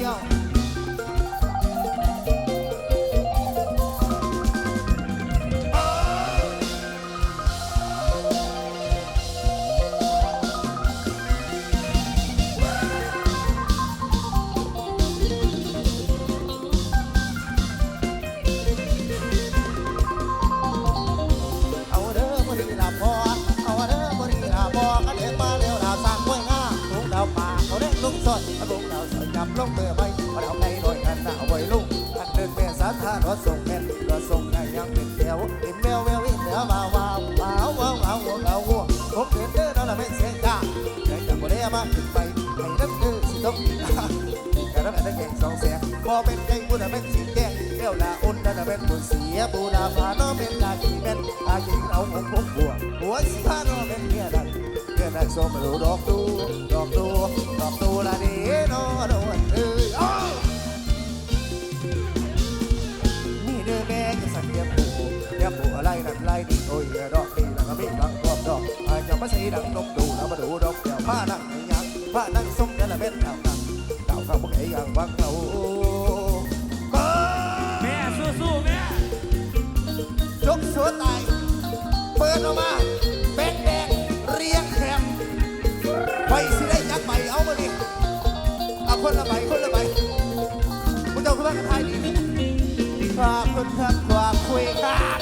ค ลงเบอร์ไปมาเอาไงโดยกันหน้าไว้ลุงอันเดินแม่สาธารถส่งแม่รถส่งไงยังเป็นแถวเห็นแมวแวววิ่งเหนือมาวาววาววาววาวว้าวว้าวผมเดินเด้อนั่นละไม่เสียงจ้าเดินจากบ่ได้มาขึ้นไปให้นักเด้อสิต้องกระดับอันนั้นแข่งสองแสนพอเป็นไก่บุญเป็นสีแดงเลี้ยวลาอุ่นนั่นเป็นบุญเสียบูดาฟ้าน้อเป็นลาขีเป็นอายิงเอาของผมบัวหัวสีผ้าน้อเป็นเมียดัง เมียดังส้มรู้ดอกดูดอกดูดอกดูละดีน้องนวลเอ้ยอ้าวนี่เด้อแม่จะสักเดียบปูเดียบปูอะไรนั่นไรดีโอ้ยดอกดีแล้วก็มีบางกอบดอกอาจจะมาสีดังนกดูแล้วมาดูดอกเดียวผ้านั่งยังผ้านั่งส้มนั่นละเป็นดาวนั่งดาวข้าวพวกไอ้ยังวังเราก็แม่สู้ๆแม่ยกสัวตายเปิดออกมา คนละใบคนละใบมึงเจ้าคือว่ากันไทยดีนี่ฝากคนทักฝากคุยกัน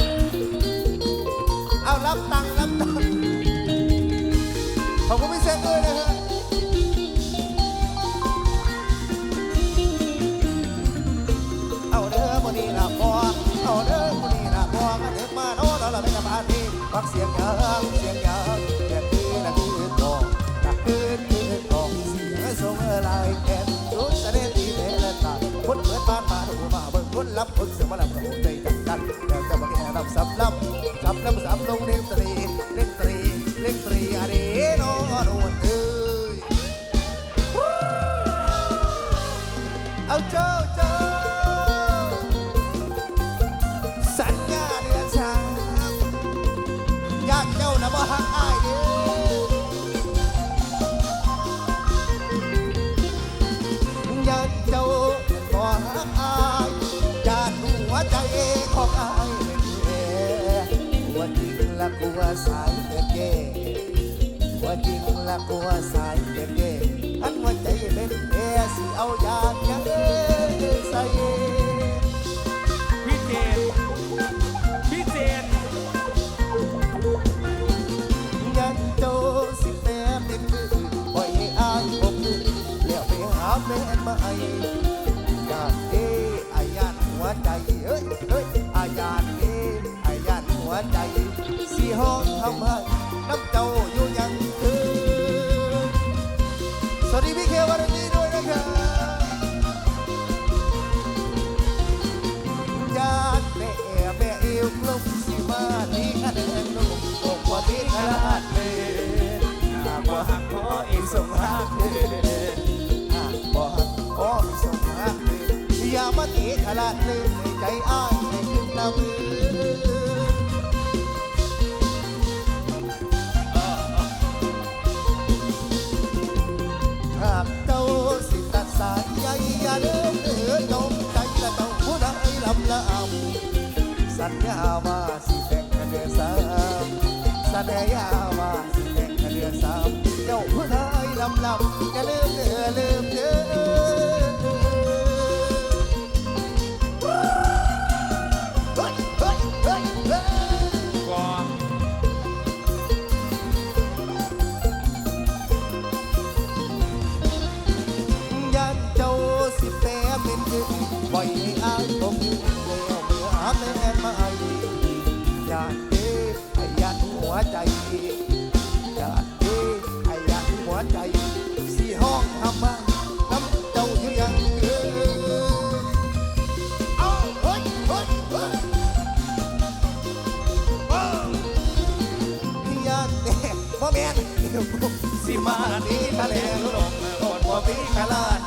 เอารับตังค์รับตังค์ขอบคุณพี่เซนด้วยนะฮะเอาเด้อมื้อนี้ละพอเอาเด้อมื้อนี้ละพอกันเด็กมาโน่แล้วเราไม่กลับบ้านพี่ฟักเสียงเสีย สัญญาเดือนสามอยากเจ้านะบ่ฮักอายเด้อยากเจ้าบ่ฮักอายอยากหัวใจของอายเป็นแผลหัวจริงละกลัวสายเป็นเย่หัวจริงละกลัวสายเป็นเย่ วใจสีห้องทำให้น้ำเจ้าอยู่ยังคือสวัสดีพี่เควารณีด้วยนะครับยานแม่แม่เอวกลมสิมาที่คะแนนนุ่มอกว่าพี่ขนาดเลยหากว่าหักขออีกสองหักบอกขอส่งรักเลยอย่ามาเตะขลาดเลยใจอ้ายในขึ้นละ สั แม่นสิมาหนีทะเลลุงก่อนบ่มีขลาด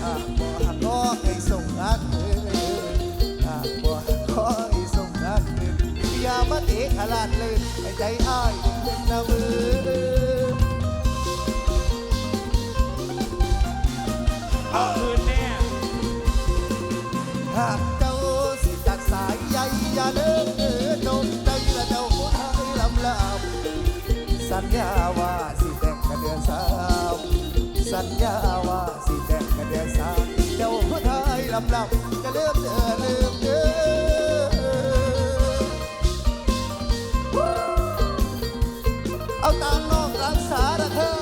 เากบ่หักก็ให้ส่งรักเอ้ยหากบ่หักก็ให้ส่งรักเอ้ยอย่ามาเตะขลาดเลยให้ใจอ้ายเป็นน้ำมือ เอาคืนแน่ หา สัญญาว่าสิแต่งกันเดือนสามสัญญาว่าสิแต่งกันเดือนสามเจ้าคนไทยลำลำจะเลิกเดินลืมเดินเอาตามน้องรักษาระเธอ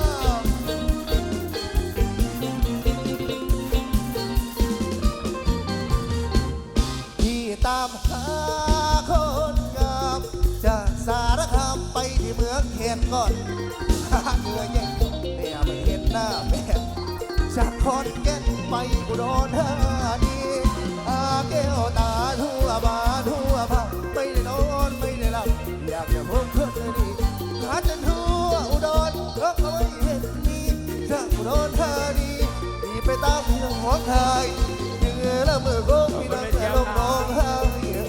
หน้าแม่จากคอนแก่นไปอุดรธานีหาแก้วตาทั่วบาทั่วภาไม่ได้นอนไม่ได้หลับอยากจะพบเพื่อดีหาจนทั่วอุดรก็ไม่เห็นมีจากอุดรธานีมีไปตามเมืองหัวไทยเหนือละเมื่อก็มีน้ำแต่ลมน้องหาย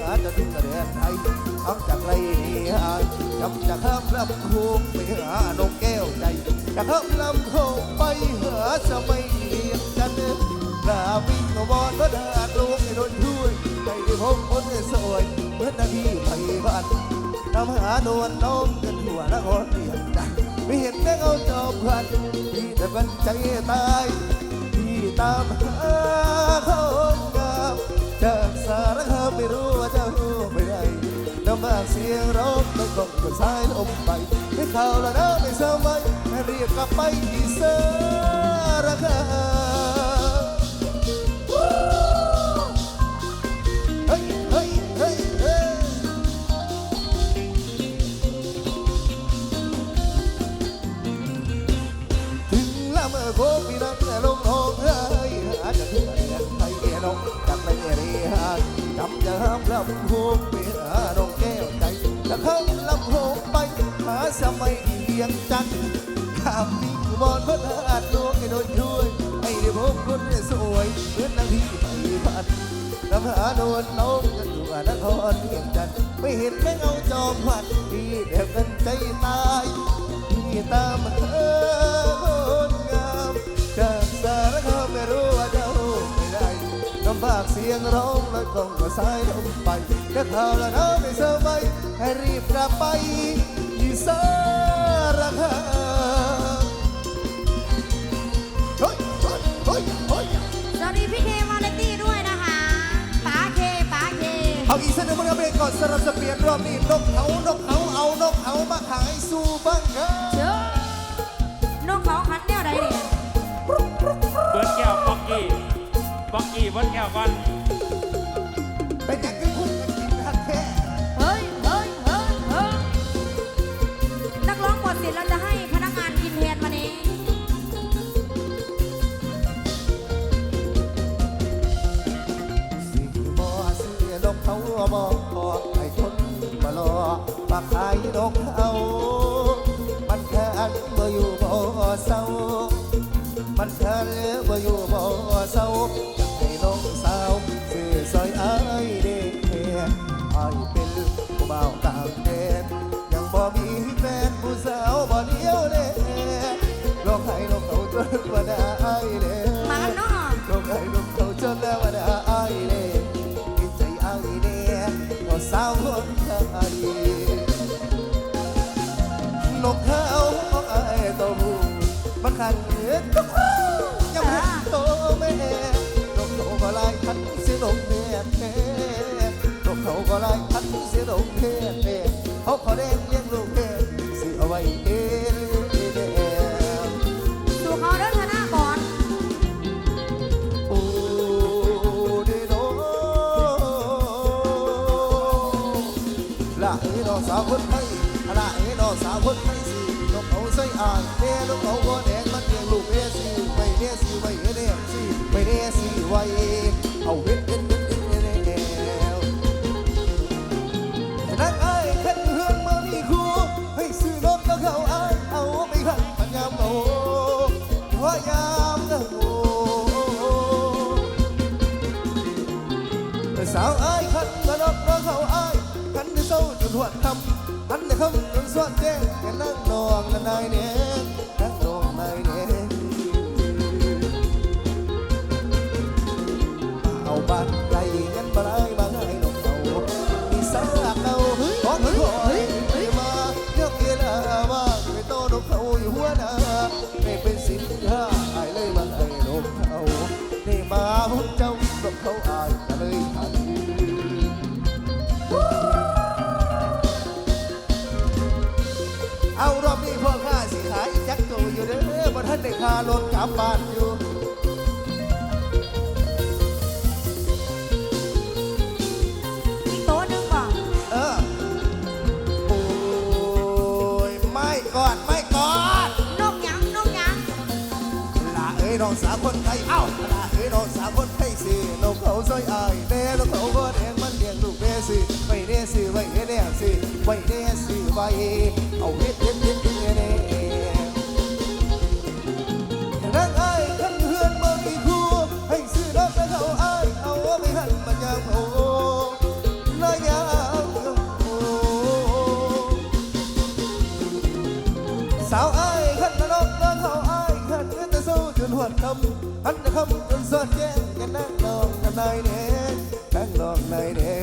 อาจจะถึงเรือนไทยทำจากไรหาจำจากข้ามลำค้งไปหานก จจากข้ามลำโค้งไปหาสมัยเรียนจันทร์กราวิ่งบอลพระดาษลงในโดนช่วยใจที่พบคนสวยเมื่อนาทีไทยบ้านนำหาโดนน้องกันทั่วนครเรียนจันทร์ไม่เห็นแม่เอาจอมพันที่แต่เป็นใจตายที่ตามหาคนงามจากสารคามไม่รู้ว่าจะ มากเสียงร้องแล้วก็กดสายลมไปให้ข่าวแล้วนะไม่สมัยให้เรียกกลับไปที่สารคามเฮ้ยเฮ้ยเฮ้ยเฮ้ยถึงละเมื่อโคมีน้ำแต่ลมหองเฮ้ยอาจจะถึงเรียนไทยเอนองจากไม่เรียนจำจะห้ามลำโพงไปหาน้ จะเข้าลำโพงไปหาสมัยที่เวียงจันข้ามนี้บอลพระอาตุหลวงให้โดนช่วยให้ได้พบคนสวยเหมือนนางที่ไปพัดน้ำหาโดนน้องกันอยู่นครเวียงจันไม่เห็นแม่เงาจอมพัดที่แดบกันใจตายที่ตามเธอากเสียงร้องและกล่องก็สายลมไปจะข่าและน้ำไม่สบายให้รีบกลับไปที่สารคามเฮ้ยเฮ้ยเฮ้ยเฮ้ยสวัสดีพี่เควาเลนตี้ด้วยนะคะป๋าเคป๋าเคเอาอีกสักหนึ่งมันก็เป็นก่อนสำหรับสเปียนรอบนี้นกเขานกเขาเอานกเขามาขายสู่บ้างครับเชิญ ป๊อกกี้เบิร์ดแก้วก่อน ขันเนื้อก็ยังเห็นโตแม่นกเขาก็ไล่ขันเสียลงเทียแม่นกเขาก็ไล่ขันเสียลงเทียแม่เขาขาเล่นเลี้ยงลูกเทียนสิเอาไว้เองสู่เขาเดินธนาก่อนโอ้เดโดละเอ๋น้องสาวคนไทยละเอ๋น้องสาวคนไทยสินกเขาใส่อ่างเด้นกเขาก็แดง สิไม่เด้สิไว้เอาเฮ็ดเฮ็ดเฮ็ดเฮ็ดเฮ็ดเฮ็ดแล้วนักไอ้เฮ็ดเฮือนมามีครูให้ซื้อนกก็เขาอ้ายเอาไปขังมันยามโตว่ายามเด้อโอสาวอายคันกระดกน้องเขาอายคันที่เศร้าจนหวดำคันที่คำจนสวดแจ้งแค่นั่งนองนั่นนายเนี่ยนั่งนองนายเนี่ย ค่ารถกลับบ้านอยู่อีกโต๊ะหนึงก่อนเออโอ้ยไม่กอดไม่กอดนกหยังนกหยังลาเอ้ยน้องสาวคนไทยเอ้าลาเอ้ยน้องสาวคนไทยสินกเขาซอยอายแน่นกเขาก็แดงมันเลี้ยงลูกแม่สิไว้แน่สิไว้แน่สิไว้แน่สิไว้เอาเฮ็ดเฮ็ด สู้จนหวดคำหันจะคำจนสอดแจ้งกันนั่งนองกันนายเน่นั่งนองนายเน่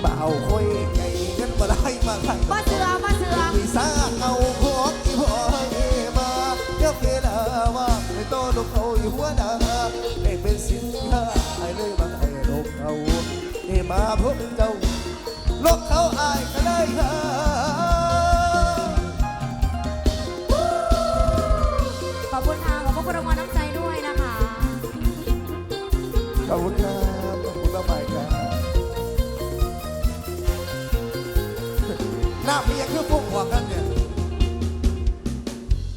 เบาคุยไงกันบ่ได้มาขันป้าเสือป้าเสือมีสาเอาพวกที่พ่อให้มาเดี๋ยวเวลาว่าไม่โตลูกเขาอยู่หัวหน้าให้เป็นสินค้าให้เลยมาให้ลูกเขาให้มาพบเจ้าลูกเขาอายก็เลยห